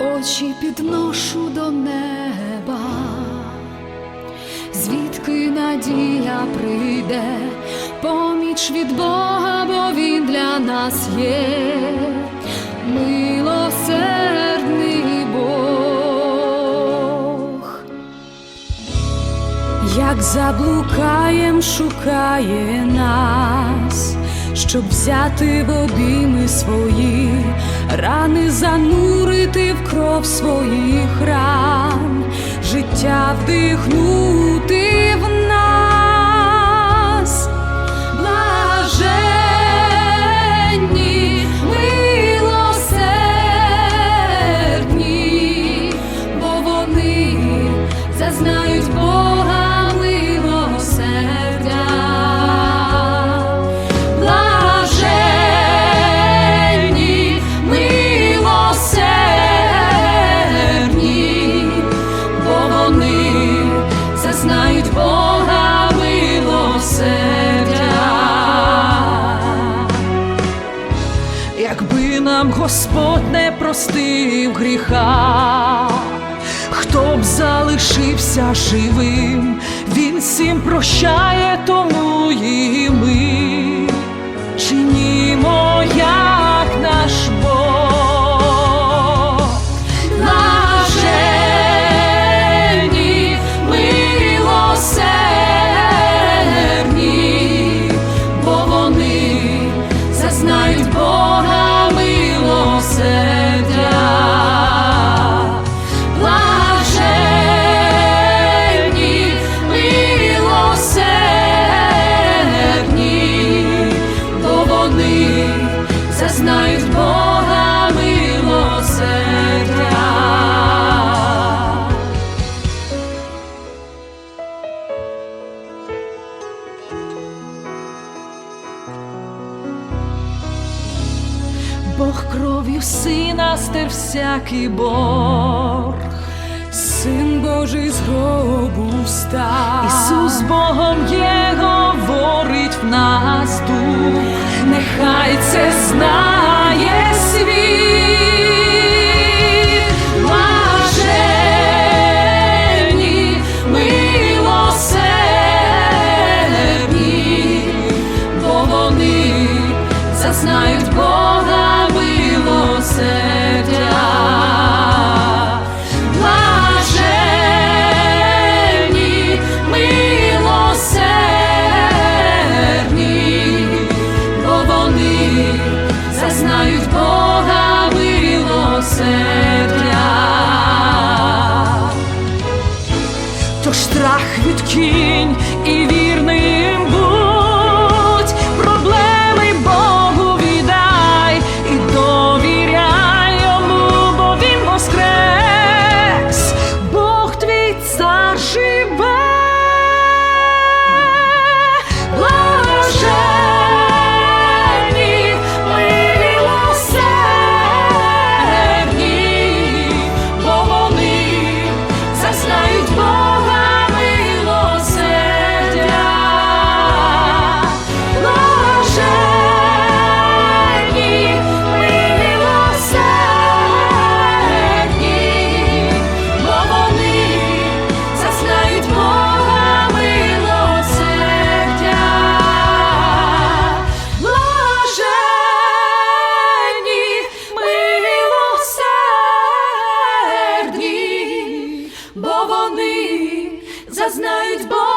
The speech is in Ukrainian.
очі підношу до неба, звідки надія прийде, поміч від Бога, бо Він для нас є, милосердний Бог. Як заблукаєм, шукає нас, щоб взяти в обійми свої, рани занурити в кров своїх ран, життя вдихнути в Господь не простив гріха, хто б залишився живим, Він всім прощає, тому і ми чинімо, вони зазнають Бога милосердя. Бог кров'ю сина стер всякий борг. Син Божий з гробу встав. Ісус Богом є, говорить в нас дух, Тож страх відкинь і вірним. вони зазнають Бога.